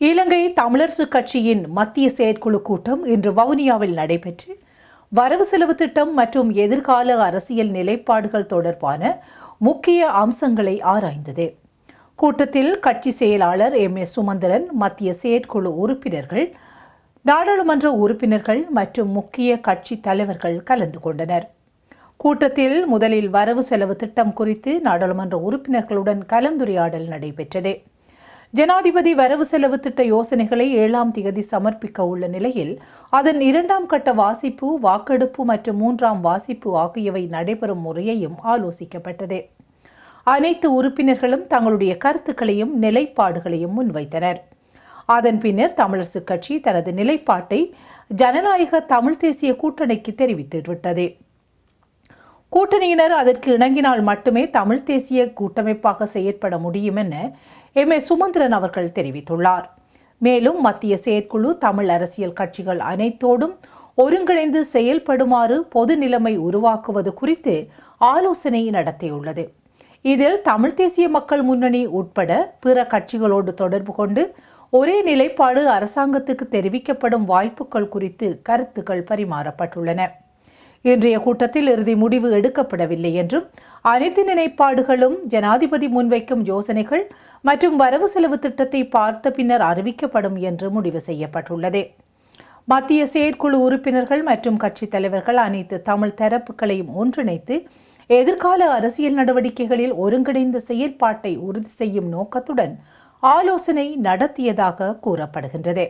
இலங்கை தமிழரசு கட்சியின் மத்திய செயற்குழு கூட்டம் இன்று வவுனியாவில் நடைபெற்று வரவு செலவு திட்டம் மற்றும் எதிர்கால அரசியல் நிலைப்பாடுகள் தொடர்பான முக்கிய அம்சங்களை ஆராய்ந்தது. கூட்டத்தில் கட்சி செயலாளர் எம். எஸ். சுமந்திரன் மத்திய செயற்குழு உறுப்பினர்கள் நாடாளுமன்ற உறுப்பினர்கள் மற்றும் முக்கிய கட்சி தலைவர்கள் கலந்து கொண்டனர். கூட்டத்தில் முதலில் வரவு செலவு திட்டம் குறித்து நாடாளுமன்ற உறுப்பினர்களுடன் கலந்துரையாடல் நடைபெற்றது. ஜனாதிபதி வரவு செலவு திட்ட யோசனைகளை ஏழாம் திகதி சமர்ப்பிக்க உள்ள நிலையில் அதன் இரண்டாம் கட்ட வாசிப்பு வாக்கெடுப்பு மற்றும் மூன்றாம் வாசிப்பு ஆகியவை நடைபெறும் முறையையும் ஆலோசிக்கப்பட்டது. அனைத்து உறுப்பினர்களும் தங்களுடைய கருத்துக்களையும் நிலைப்பாடுகளையும் முன்வைத்தனர். அதன் பின்னர் தமிழரசுக் கட்சி தனது நிலைப்பாட்டை ஜனநாயக தமிழ் தேசிய கூட்டணிக்கு தெரிவித்துவிட்டது கூட்டணியினர் அதற்கு இணங்கினால் மட்டுமே தமிழ் தேசிய கூட்டமைப்பாக செயற்பட முடியும் என எம். ஏ. சுமந்திரன் அவர்கள் தெரிவித்துள்ளார். மேலும் மத்திய செயற்குழு தமிழ் அரசியல் கட்சிகள் அனைத்தோடும் ஒருங்கிணைந்து செயல்படுமாறு பொது நிலைமை உருவாக்குவது குறித்து ஆலோசனை நடத்தியுள்ளது. இதில் தமிழ் தேசிய மக்கள் முன்னணி உட்பட பிற கட்சிகளோடு தொடர்பு கொண்டு ஒரே நிலைப்பாடு அரசாங்கத்துக்கு தெரிவிக்கப்படும் வாய்ப்புகள் குறித்து கருத்துக்கள் பரிமாறப்பட்டுள்ளன. இன்றைய கூட்டத்தில் இறுதி முடிவு எடுக்கப்படவில்லை என்றும் அனைத்து நிலைப்பாடுகளும் ஜனாதிபதி முன்வைக்கும் யோசனைகள் மற்றும் வரவு செலவு திட்டத்தை பார்த்த பின்னர் அறிவிக்கப்படும் என்று முடிவு செய்யப்பட்டுள்ளது. மத்திய செயற்குழு உறுப்பினர்கள் மற்றும் கட்சித் தலைவர்கள் அனைத்து தமிழ் தரப்புகளையும் ஒன்றிணைத்து எதிர்கால அரசியல் நடவடிக்கைகளில் ஒருங்கிணைந்த செயற்பாட்டை உறுதி செய்யும் நோக்கத்துடன் ஆலோசனை நடத்தியதாக கூறப்படுகின்றது.